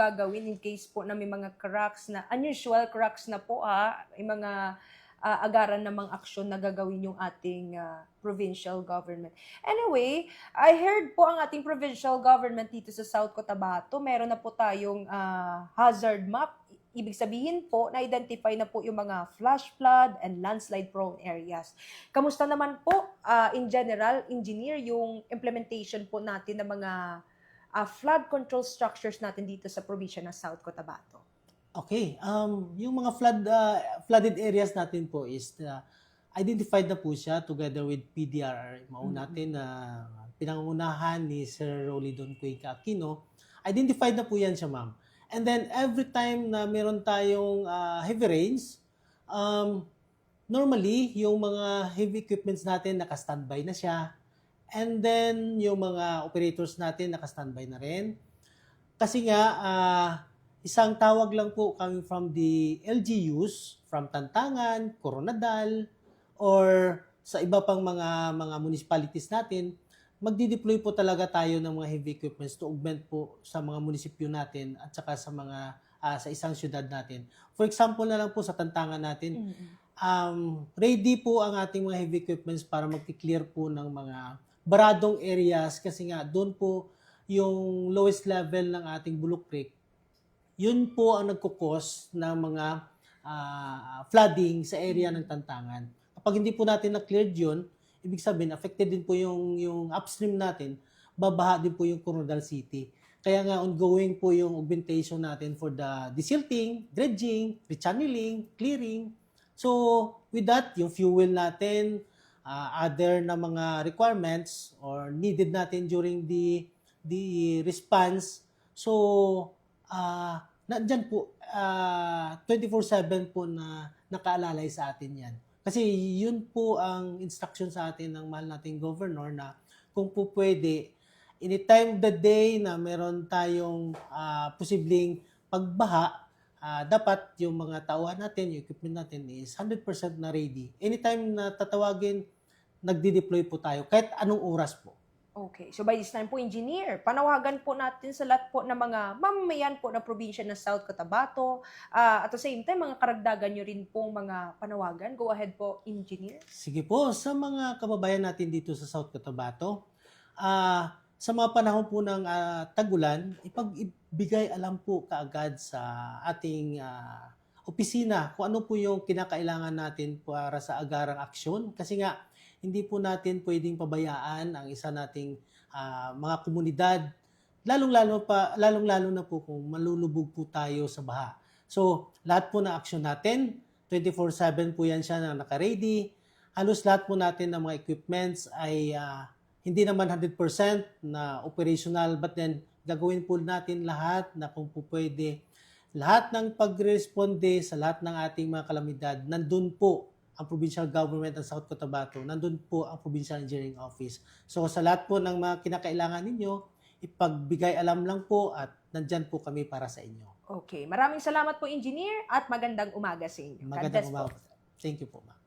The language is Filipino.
gagawin in case po na may mga cracks na, unusual cracks na po ah, yung mga ah, agaran namang aksyon na gagawin yung ating ah, provincial government. Anyway, I heard po ang ating provincial government dito sa South Cotabato, meron na po tayong ah, hazard map. Ibig sabihin po, na-identify na po yung mga flash flood and landslide prone areas. Kamusta naman po, ah, in general, engineer, yung implementation po natin ng mga ah, flood control structures natin dito sa probinsya ng South Cotabato? Okay, um, yung mga flood uh, flooded areas natin po is uh, identified na po siya together with PDRR. Maun Mhm. natin na pinangunahan ni Sir Rolly Don Cuenca Aquino. Identified na po yan siya, ma'am. And then every time na meron tayong uh, heavy rains, um, normally yung mga heavy equipments natin naka-standby na siya. And then yung mga operators natin naka-standby na rin. Kasi nga, ah, isang tawag lang po coming from the LGUs, from Tantangan, Coronadal, or sa iba pang mga mga municipalities natin, magdi-deploy po talaga tayo ng mga heavy equipments to augment po sa mga munisipyo natin at saka sa mga ah, sa isang syudad natin. For example na lang po sa Tantangan natin, um, ready po ang ating mga heavy equipments para mag-clear po ng mga baradong areas kasi nga doon po yung lowest level ng ating Bulok Creek, yun po ang nagkukos ng mga ah, flooding sa area ng Tantangan. Kapag hindi po natin na-cleared yun, ibig sabihin, affected din po yung, yung upstream natin, babaha din po yung Coronadal City. Kaya nga ongoing po yung augmentation natin for the desilting, dredging, rechanneling, clearing. So, with that, yung fuel natin, uh, other na mga requirements or needed natin during the the response. So, uh, nandyan po, uh, 24-7 po na nakaalalay sa atin yan. Kasi yun po ang instruction sa atin ng mahal nating governor na kung po pwede, anytime of the day na meron tayong ah, posibleng pagbaha, ah, dapat yung mga tauhan natin, yung equipment natin is 100% na ready. Anytime na tatawagin, nagdi-deploy po tayo kahit anong oras po. Okay. So by this time po, engineer, panawagan po natin sa lahat po ng mga mamamayan po ng probinsya ng South Cotabato. Ah, at the same time, mga karagdagan nyo rin pong mga panawagan. Go ahead po, engineer. Sige po, sa mga kababayan natin dito sa South Cotabato, ah sa mga panahon po ng ah, tagulan, ipag-ibigay alam po kaagad sa ating ah, opisina kung ano po yung kinakailangan natin para sa agarang aksyon. Kasi nga, hindi po natin pwedeng pabayaan ang isa nating ah, mga komunidad, lalong-lalo pa lalong-lalo na po kung malulubog po tayo sa baha. So, lahat po ng aksyon natin, 24/7 po yan siya na naka-ready. Halos lahat po natin ng mga equipments ay ah, hindi naman 100% na operational but then gagawin po natin lahat na kung po pwede lahat ng pagresponde sa lahat ng ating mga kalamidad, nandun po ang provincial government ng South Cotabato, nandun po ang provincial engineering office. So sa lahat po ng mga kinakailangan ninyo, ipagbigay alam lang po at nandyan po kami para sa inyo. Okay. Maraming salamat po, engineer, at magandang umaga sa inyo. Magandang umaga. Thank you po, ma'am.